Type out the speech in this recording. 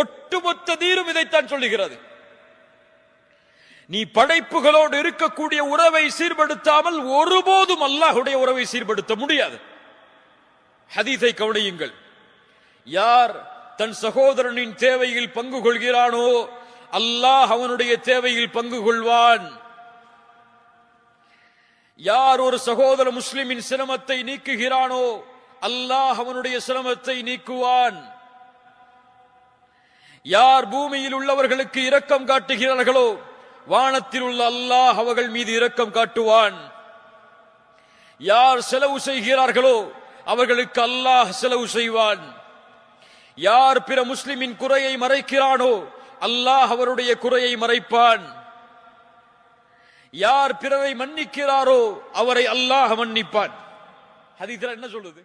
ஒட்டுமொத்த நீரும் இதைத்தான் சொல்லுகிறது. நீ படைப்புகளோடு இருக்கக்கூடிய உறவை சீர்படுத்தாமல் ஒருபோதும் அல்லாஹுடைய உறவை சீர்படுத்த முடியாது. ஹதீஸை கவனியுங்கள். யார் தன் சகோதரனின் தேவையில் பங்கு கொள்கிறானோ அல்லாஹ் அவனுடைய தேவையில் பங்கு கொள்வான். யார் ஒரு சகோதர முஸ்லிமின் சிரமத்தை நீக்குகிறானோ அல்லாஹ் அவனுடைய சிரமத்தை நீக்குவான். யார் பூமியில் உள்ளவர்களுக்கு இரக்கம் காட்டுகிறார்களோ வானத்தில் உள்ள அல்லாஹ் அவர்கள் மீது இரக்கம் காட்டுவான். யார் செலவு செய்கிறார்களோ அவர்களுக்கு அல்லாஹ் செலவு செய்வான். யார் பிற முஸ்லிமின் குறையை மறைக்கிறானோ அல்லாஹ் அவருடைய குறையை மறைப்பான். யார் பிறரை மன்னிக்கிறாரோ அவரை அல்லாஹ் மன்னிப்பான். ஹதீஸ்ல என்ன சொல்லுது?